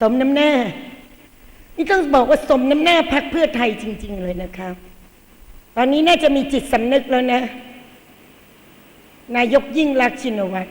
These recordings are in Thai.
สมน้ำหน้า นี่ต้องบอกว่าสมน้ำหน้าพักเพื่อไทยจริง ๆ เลยนะครับตอนนี้น่าจะมีจิตสำนึกแล้วนะ นายกยิ่งรักชินวัตร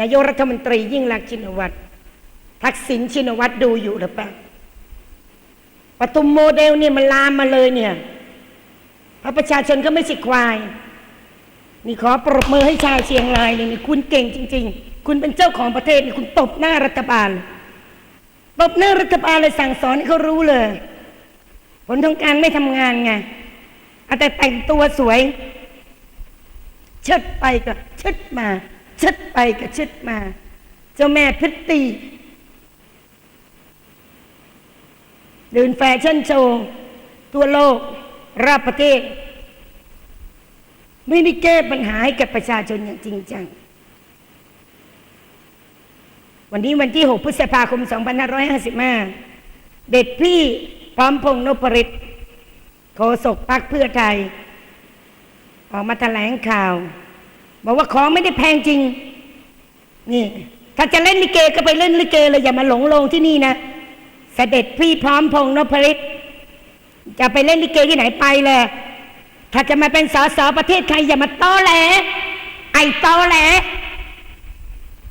นายกรัฐมนตรียิ่งรักชินวัตรทักษิณชินวัตรดูอยู่หรือเปล่าปทุมโมเดลเนี่ยมันลามมาเลยเนี่ยพระประชาชนก็ไม่สิควายนี่ขอปรบมือให้ชาวเชียงรายเลยนี่คุณเก่งจริง ๆ คุณเป็นเจ้าของประเทศนี่คุณตบหน้ารัฐบาล ตบหน้ารัฐบาลเลยสั่งสอนให้เขารู้เลย ผลทางการไม่ทำงานไงเอาแต่แต่งตัวสวย เชิดไปก็เชิดมา เชิดไปก็เชิดมา เจ้าแม่พิตตีเดินแฟชั่นโชว์ทั่วโลกรอบประเทศ ไม่ได้แก้ปัญหาให้กับประชาชนอย่างจริงจัง วันนี้วันที่ 6 พฤษภาคม 2555 เด็ดพี่พร้อมพงษ์นพริตโฆษกพักเพื่อไทย ออกมาแถลงข่าว บอกว่าของไม่ได้แพงจริง นี่ ถ้าจะเล่นลิเกก็ไปเล่นลิเกเลยอย่ามาหลงโลงที่นี่นะเสด็จพี่พร้อมพงษ์นพริตจะไปเล่นลิเกที่ไหนไปเลยถ้าจะมาเป็นสสประเทศไทยอย่ามาตอแหลไอ้ตอแหล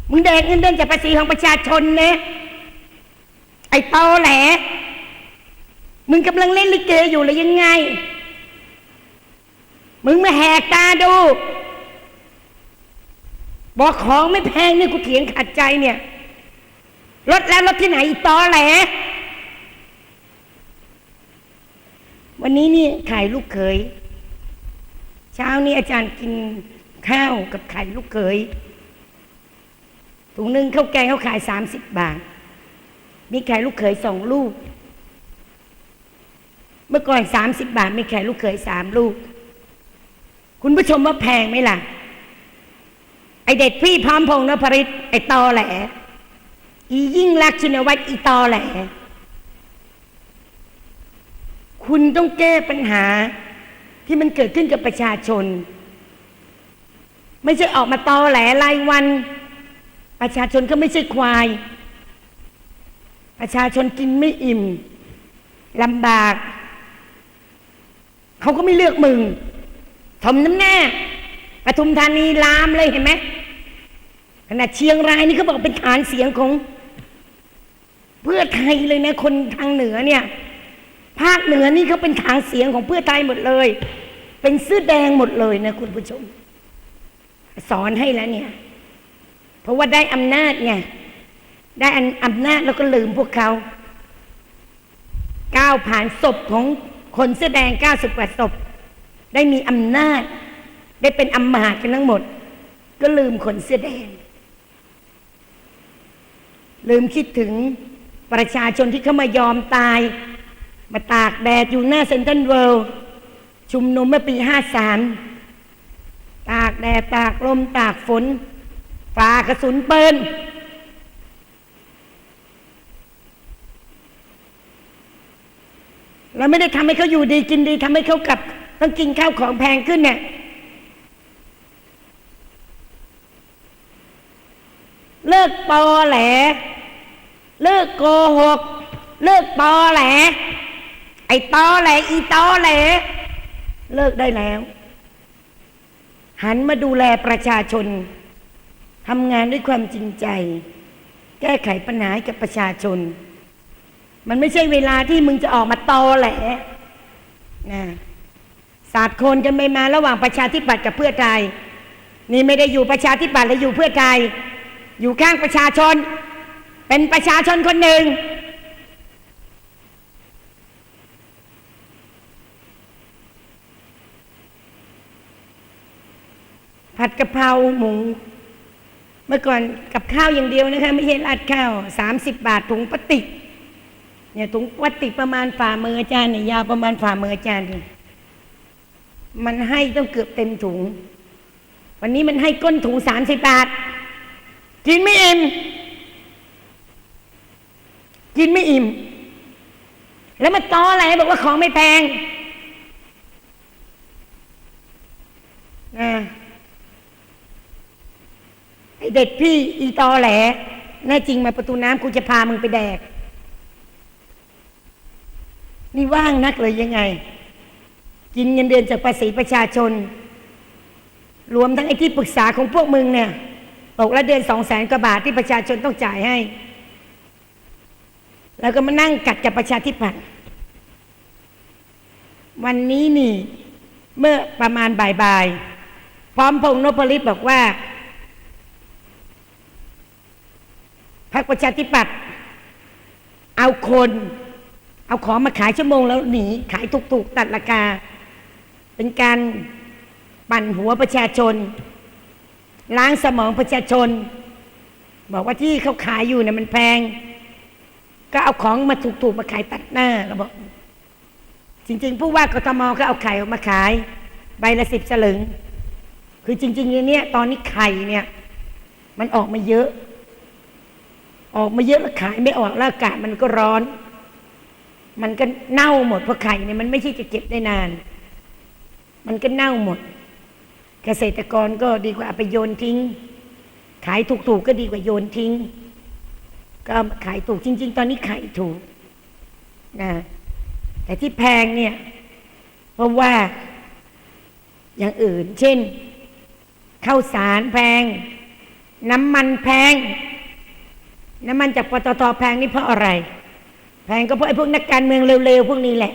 มึงเดินเงินเดือนจากภาษีของประชาชนนะไอ้ตอแหล มึงกำลังเล่นลิเกอยู่หรือยังไง มึงมาแหกตาดู บอกของไม่แพงเนี่ยกูเถียงขัดใจเนี่ยรถแล้วรถที่ไหนอีตอแหล วันนี้นี่ไข่ลูกเขย เช้านี้อาจารย์กินข้าวกับไข่ลูกเขย ถุงหนึ่งข้าวแกงเขาขายสามสิบบาท มีไข่ลูกเขยสองลูก เมื่อก่อนสามสิบบาท มีไข่ลูกเขยสามลูก คุณผู้ชมว่าแพงไหมล่ะ ไอเด็ดพี่พร้อมพงษ์นพริตไอตอแหลอียิ่งรักชินวัตรอีตอแหลคุณต้องแก้ปัญหาที่มันเกิดขึ้นกับประชาชน ไม่ใช่ออกมาตอแหลรายวัน ประชาชนก็ไม่ใช่ควาย ประชาชนกินไม่อิ่มลำบาก เขาก็ไม่เลือกมึงถมน้ำหน้าปทุมธานีลามเลยเห็นไหมขนาดเชียงรายนี่เขาบอกเป็นฐานเสียงของ เพื่อไทยเลยนะ คนทางเหนือเนี่ย ภาคเหนือนี่เขาเป็นฐานเสียงของเพื่อไทยหมดเลย เป็นเสื้อแดงหมดเลยนะคุณผู้ชม สอนให้แล้วเนี่ย เพราะว่าได้อำนาจไงได้อำนาจแล้วก็ลืมพวกเขาก้าวผ่านศพของคนเสื้อแดงเก้าสิบกว่าศพ ได้มีอำนาจ ได้เป็นอำมาตย์กันทั้งหมด ก็ลืมคนเสื้อแดง ลืมคิดถึงประชาชนที่เขามายอมตาย มาตากแดดอยู่หน้าเซ็นทรัลเวิลด์ชุมนุมเมื่อปีห้าสามตากแดดตากลมตากฝน ฝ่ากระสุนปืนเราไม่ได้ทำให้เขาอยู่ดีกินดีทำให้เขากลับ ต้องกินข้าวของแพงขึ้นเนี่ยเลิกปอแหล เลิกโกหก เลิกปอแหล ไอ้ตอแหล อีตอแหล เลิกได้แล้ว หันมาดูแลประชาชน ทำงานด้วยความจริงใจ แก้ไขปัญหาให้กับประชาชน มันไม่ใช่เวลาที่มึงจะออกมาตอแหลนะสาดโคนกันไปมาระหว่างประชาธิปัตย์กับเพื่อไทย นี่ไม่ได้อยู่ประชาธิปัตย์และอยู่เพื่อไทย อยู่ข้างประชาชน เป็นประชาชนคนหนึ่งผัดกะเพราหมู เมื่อก่อนกับข้าวอย่างเดียวนะคะไม่ใช่ราดข้าวสามสิบบาทถุงพลาสติกเนี่ยถุงพลาสติกประมาณฝ่ามืออาจารย์เนี่ยยาวประมาณฝ่ามืออาจารย์เนี่ยมันให้ต้องเกือบเต็มถุง วันนี้มันให้ก้นถุงสามสิบบาท กินไม่อิ่มกินไม่อิ่ม แล้วมาต้ออะไรบอกว่าของไม่แพงนะไอ เด็ดพี่อีตอแหลแน่จริงมาประตูน้ำกูจะพามึงไปแดก นี่ว่างนักเลยยังไง กินเงินเดือนจากภาษีประชาชน รวมทั้งไอ้ที่ปรึกษาของพวกมึงเนี่ยตกละเดือนสองแสนกว่าบาทที่ประชาชนต้องจ่ายให้ แล้วก็มานั่งกัดกับประชาธิปัตย์วันนี้นี่ เมื่อประมาณบ่ายๆพร้อมพงนพลิตบอกว่า พรรคประชาธิปัตย์เอาคน เอาของมาขายชั่วโมงแล้วหนีขายถูกๆตัดราคา เป็นการปั่นหัวประชาชน ล้างสมองประชาชน บอกว่าที่เขาขายอยู่เนี่ยมันแพง ก็เอาของมาถูกๆมาขายตัดหน้าก็บอกจริง ๆ ผู้ว่ากทมก็เอาไข่ออกมาขาย ใบละสิบสลึง คือจริงๆเนี่ยตอนนี้ไข่เนี่ย มันออกมาเยอะ ออกมาเยอะแล้วขายไม่ออกแล้วอากาศมันก็ร้อน มันก็เน่าหมดเพราะไข่เนี่ยมันไม่ใช่จะเก็บได้นาน มันก็เน่าหมด เกษตรกรก็ดีกว่าไปโยนทิ้ง ขายถูกๆก็ดีกว่าโยนทิ้ง ก็ขายถูกจริง ๆ ตอนนี้ขายถูกนะแต่ที่แพงเนี่ย เพราะว่าอย่างอื่น เช่นข้าวสารแพง น้ำมันแพง น้ำมันจากปตทแพงนี่เพราะอะไร แพงก็เพราะไอ้พวกนักการเมืองเร็วๆพวกนี้แหละ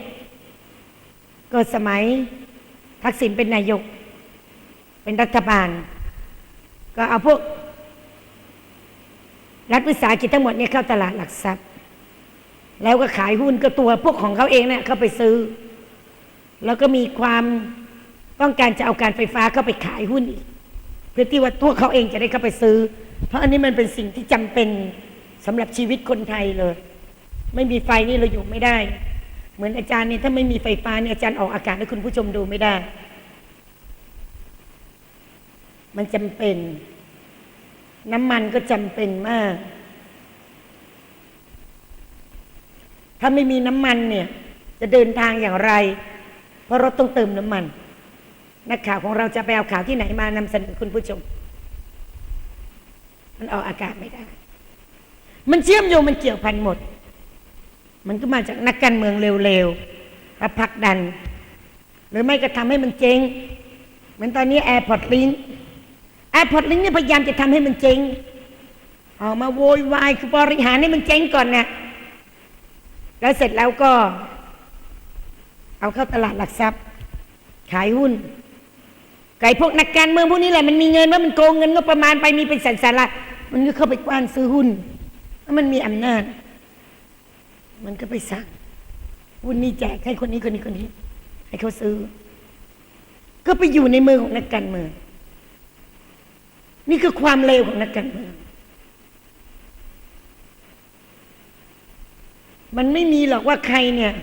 ก็สมัยทักษิณเป็นนายก เป็นรัฐบาล ก็เอาพวก รัฐวิสาหกิจทั้งหมดเนี่ยเข้าตลาดหลักทรัพย์ แล้วก็ขายหุ้นก็ตัวพวกของเขาเองเนี่ยเข้าไปซื้อ แล้วก็มีความต้องการจะเอาการไฟฟ้าเข้าไปขายหุ้นอีกเพื่อที่ว่าพวเขาเองจะได้เข้าไปซื้อ เพราะอันนี้มันเป็นสิ่งที่จำเป็น สำหรับชีวิตคนไทยเลย ไม่มีไฟนี่เราอยู่ไม่ได้ เหมือนอาจารย์นี่ถ้าไม่มีไฟฟ้าเนี่ยอาจารย์ออกอากาศให้คุณผู้ชมดูไม่ได้ มันจำเป็น น้ำมันก็จำเป็นมาก ถ้าไม่มีน้ำมันเนี่ย จะเดินทางอย่างไร เพราะรถต้องเติมน้ำมันนักข่าวของเราจะไปเอาข่าวที่ไหนมานำเสนอคุณผู้ชม มันออกอากาศไม่ได้ มันเชื่อมโยงมันเกี่ยวพันหมด มันก็มาจากนักการเมืองเร็วๆมาผลักดัน หรือไม่ก็ทำให้มันเจ๊งเหมือนตอนนี้แอร์พอร์ตลิงแอร์พอร์ตลิงเนี่ยพยายามจะทำให้มันเจ๊งออกมาโวยวายคือบริหารให้มันเจ๊งก่อนเนี่ยแล้วเสร็จแล้วก็ เอาเข้าตลาดหลักทรัพย์ ขายหุ้นไก่พวกนักการเมืองพวกนี้แหละมันมีเงินว่ามันโกงเงินก็ประมาณไปมีเป็นแสนๆละมันก็เข้าไปกว้านซื้อหุ้น มันมีอำนาจ มันก็ไปสั่งหุ้นนี้แจกให้คนนี้คนนี้คนนี้ ให้เขาซื้อ ก็ไปอยู่ในมือของนักการเมือง นี่คือความเลวของนักการเมือง มันไม่มีหรอกว่าใครเนี่ย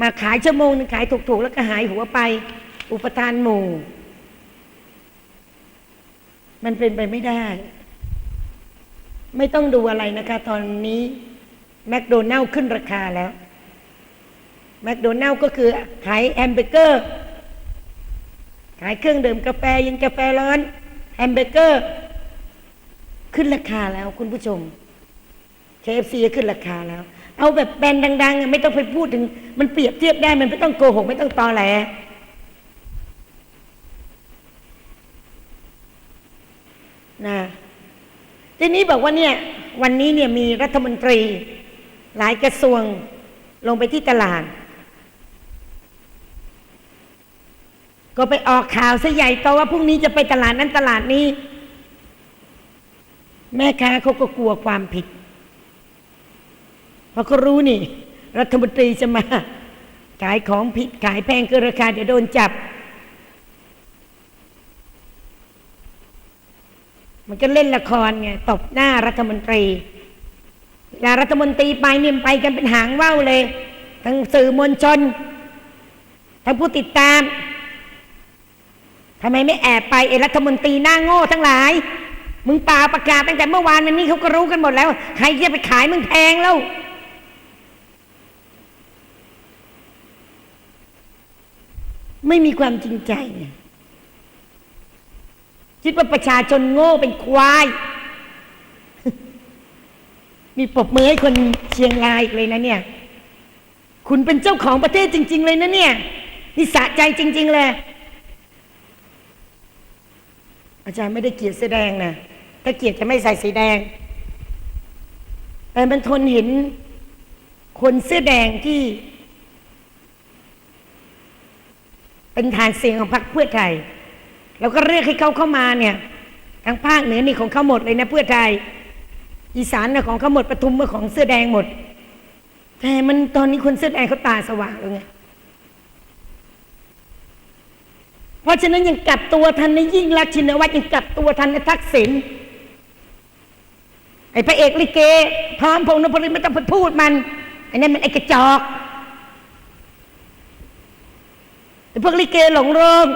มาขายชั่วโมงนึงขายถูกๆแล้วก็หายหัวไป อุปทานหมู่ มันเป็นไปไม่ได้ ไม่ต้องดูอะไรนะคะ ตอนนี้แมคโดนัลล์ขึ้นราคาแล้วแมคโดนัลล์ก็คือขายแฮมเบอร์เกอร์ ขายเครื่องดื่มกาแฟเย็นกาแฟร้อนแฮมเบอร์เกอร์ ขึ้นราคาแล้วคุณผู้ชม KFC ก็ขึ้นราคาแล้ว เอาแบบแบรนด์ดัง ๆ ไม่ต้องไปพูดถึง มันเปรียบเทียบได้มันไม่ต้องโกหก ไม่ต้องตอแหลนะ ทีนี้บอกว่าเนี่ยวันนี้เนี่ยมีรัฐมนตรี หลายกระทรวงลงไปที่ตลาด ก็ไปออกข่าวซะใหญ่โตว่าพรุ่งนี้จะไปตลาดนั้นตลาดนี้ แม่ค้าเขาก็กลัวความผิด เพราะเขารู้นี่ รัฐมนตรีจะมา ขายของผิดขายแพงเกินราคาเดี๋ยวโดนจับ มันก็เล่นละครไงตบหน้ารัฐมนตรีเวลารัฐมนตรีไปเนี่ยไปกันเป็นหางว่าวเลย ทั้งสื่อมวลชน ทั้งผู้ติดตามทำไมไม่แอบไปไอรัฐมนตรีหน้าโง่ทั้งหลาย มึงป่าประกาศตั้งแต่เมื่อวานวันนี้เขาก็รู้กันหมดแล้ว ใครจะไปขายมึงแพงแล้วไม่มีความจริงใจไง คิดว่าประชาชนโง่เป็นควาย มีปบมือให้คนเชียงรายอีกเลยนะเนี่ย คุณเป็นเจ้าของประเทศจริง ๆ เลยนะเนี่ยนี่สะใจจริง ๆ เลย อาจารย์ไม่ได้เกลียดแสอแดงนะถ้าเกลียดจะไม่ใส่สีแดง แต่มันทนเห็นคนเสื้อแดงที่ เป็นฐานเสียงของพรรคเพื่อไทย แล้วก็เรียกให้เขาเข้ามาเนี่ยทางภาคเหนือนี่ของเขาหมดเลยนะเพื่อไทย อีสานนะของเขาหมดปทุมมาของเสื้อแดงหมด แต่มันตอนนี้คนเสื้อแดงเขาตาสว่างแล้วไงเพราะฉะนั้นยังกลับตัวทันในยิ่งรักชินวัตรยังกลับตัวทันในทักษิณไอ้พระเอกลิเก พร้อมพงษ์นพริตไม่ต้องไปพูดมันไอ้นั่นมันไอ้กระจอกไอ้พวกลิเกหลงโรง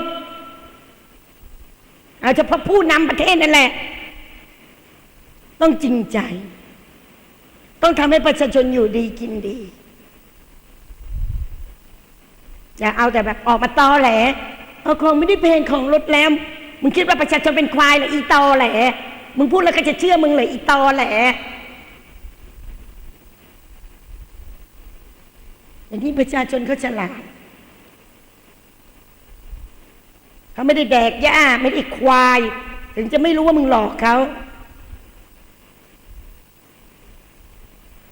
เอาเฉพาะผู้นำประเทศนั่นแหละ ต้องจริงใจ ต้องทำให้ประชาชนอยู่ดีกินดีจะเอาแต่แบบออกมาตอแหลเอาของไม่ได้เพลงของรถแล้วมึงคิดว่าประชาชนเป็นควายเหรออีตอแหลมึงพูดแล้วก็จะเชื่อมึงเลยอีตอแหลอย่างนี้ประชาชนเขาฉลาด เขาไม่ได้แดกหญ้าไม่ได้ควาย ถึงจะไม่รู้ว่ามึงหลอกเขา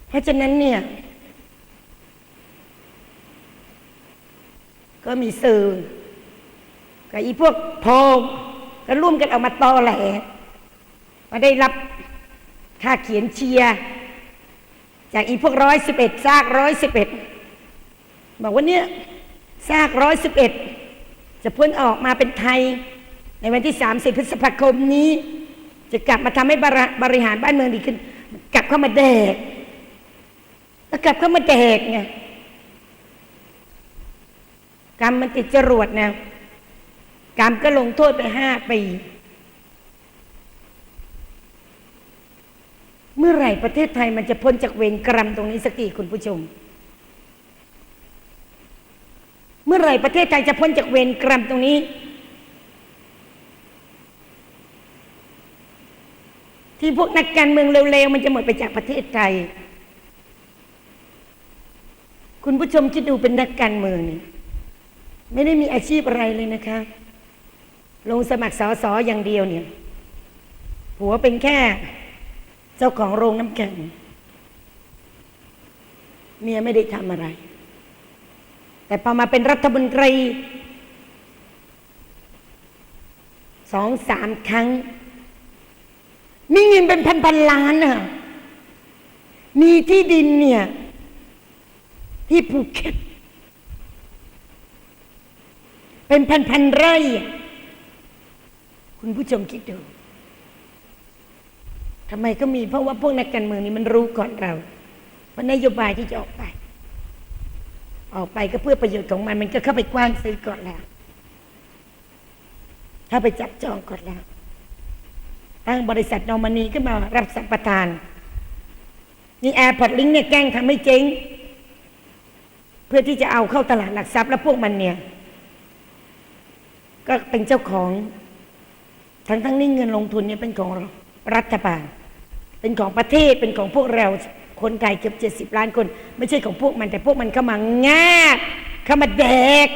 เพราะฉะนั้นเนี่ย ก็มีสื่อกับอีพวกโพงก็ร่วมกันเอามาตอแหลมาได้รับค่าเขียนเชียร์จากอีพวกร้อยสิบเอ็ดซากร้อยสิบเอ็ดบอกว่าเนี่ยซากร้อยสิบเอ็ด จะพ้นออกมาเป็นไทย ในวันที่สามสิบพฤษภาคมนี้ จะกลับมาทำให้บริบริหารบ้านเมืองดีขึ้น กลับเข้ามาแดกแล้วกลับเข้ามาแดกไงกรรมมันติดจรวดนะกรรมก็ลงโทษไปห้าปีเมื่อไหร่ประเทศไทยมันจะพ้นจากเวรกรรมตรงนี้สักทีคุณผู้ชม เมื่อไหร่ประเทศไทยจะพ้นจากเวรกรรมตรงนี้ ที่พวกนักการเมืองเร็วๆ มันจะหมดไปจากประเทศไทย คุณผู้ชมคิดดูเป็นนักการเมืองนี่ไม่ได้มีอาชีพอะไรเลยนะคะ ลงสมัครสอสออย่างเดียวเนี่ยผัวเป็นแค่เจ้าของโรงน้ำแข็งเมียไม่ได้ทำอะไร แต่พอมาเป็นรัฐมนตรีสองสามครั้ง มีเงินเป็นพันพันล้านน่ะมีที่ดินเนี่ย ที่ภูเก็ตเป็นพันๆไร่ คุณผู้ชมคิดดูทำไมก็มีเพราะว่าพวกนักการเมืองนี่มันรู้ก่อนเราว่านโยบายที่จะออกไป ออกไปก็เพื่อประโยชน์ของมัน มันก็เข้าไปกว้านซื้อก่อนแล้วเข้าไปจับจองก่อนแล้วตั้งบริษัทนอมานีขึ้นมารับสัมปทาน นี่แอร์พอร์ตลิงเนี่ยแกล้งทำให้เจ๊ง เพื่อที่จะเอาเข้าตลาดหลักทรัพย์แล้วพวกมันเนี่ย ก็เป็นเจ้าของ ทั้งทั้งนี้เงินลงทุนเนี่ยเป็นของรัฐบาล เป็นของประเทศเป็นของพวกเรา คนไทยเกือบเจ็ดสิบล้านคน ไม่ใช่ของพวกมันแต่พวกมันเข้ามางาบเข้ามาแดก